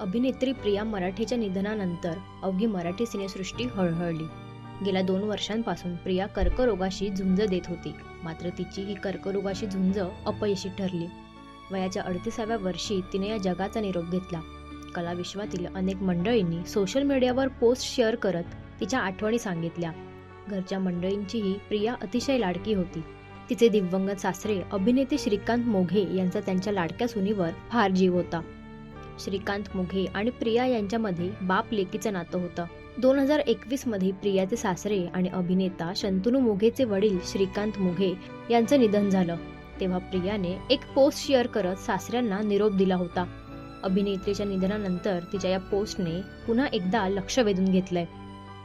अभिनेत्री प्रिया मराठेच्या निधनानंतर अवघी मराठी सिनेसृष्टी हळहळली. गेल्या दोन वर्षांपासून प्रिया कर्करोगाशी झुंज देत होती. मात्र तिची ही कर्करोगाशी झुंज अपयशी ठरली. वयाच्या अडतीसाव्या वर्षी तिने या जगाचा निरोप घेतला. कलाविश्वातील अनेक मंडळींनी सोशल मीडियावर पोस्ट शेअर करत तिच्या आठवणी सांगितल्या. घरच्या मंडळींचीही प्रिया अतिशय लाडकी होती. तिचे दिवंगत सासरे अभिनेते श्रीकांत मोघे यांचा त्यांच्या लाडक्या सुनीवर फार जीव होता. श्रीकांत मुघे आणि प्रिया यांच्यामध्ये बाप लेकीचं नातं होतं. दोन हजार एकवीसमध्ये प्रियाचे सासरे आणि अभिनेता शंतनू मुघेचे वडील श्रीकांत मुघे यांचं निधन झालं. तेव्हा प्रियाने एक पोस्ट शेअर करत सासऱ्यांना निरोप दिला होता. अभिनेत्रीच्या निधनानंतर तिच्या या पोस्टने पुन्हा एकदा लक्ष वेधून घेतलंय.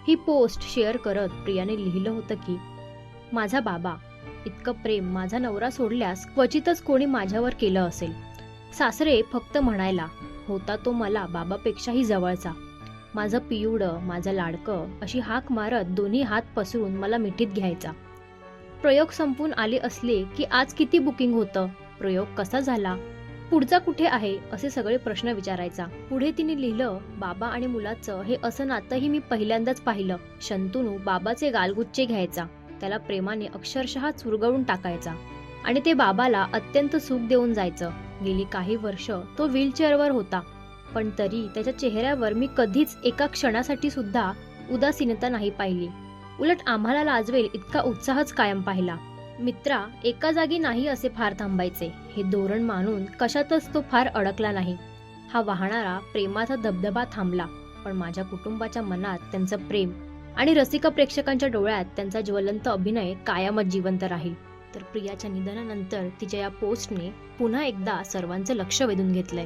ही पोस्ट शेअर करत प्रियाने लिहिलं होतं की माझा बाबा इतकं प्रेम माझा नवरा सोडल्यास क्वचितच कोणी माझ्यावर केलं असेल. सासरे फक्त म्हणायला होता तो मला बाबापेक्षाही जवळचा. माझं पियुडं माझं लाडकं अशी हाक मारत दोन्ही हात पसरून मला मिठीत घ्यायचा. प्रयोग संपून आले असले की आज किती बुकिंग होतं? प्रयोग कसा झाला? पुढचा कुठे आहे? असे सगळे प्रश्न विचारायचा. पुढे तिने लिहिलं बाबा आणि मुलाचं हे असं नातंही मी पहिल्यांदाच पाहिलं. शंतनू बाबाचे गालगुच्चे घ्यायचा. त्याला प्रेमाने अक्षरशः चुरगळून टाकायचा. आणि ते बाबाला अत्यंत सुख देऊन जायचं. गेली काही वर्ष तो व्हीलचेअरवर होता. पण तरी त्याच्या चेहऱ्यावर मी कधीच एका क्षणासाठी सुद्धा उदासीनता नाही पाहिली. उलट आम्हाला लाजवेल इतका उत्साहच कायम पाहिला. मित्रा एका जागी नाही असे फार थांबायचे. हे धोरण मानून कशातच तो फार अडकला नाही. हा वाहणारा प्रेमाचा धबधबा थांबला. पण माझ्या कुटुंबाच्या मनात त्यांचं प्रेम आणि रसिक प्रेक्षकांच्या डोळ्यात त्यांचा ज्वलंत अभिनय कायमच जिवंत राहील. तर प्रियाच्या निधनानंतर तिच्या या पोस्टने पुन्हा एकदा सर्वांचं लक्ष वेधून घेतलंय.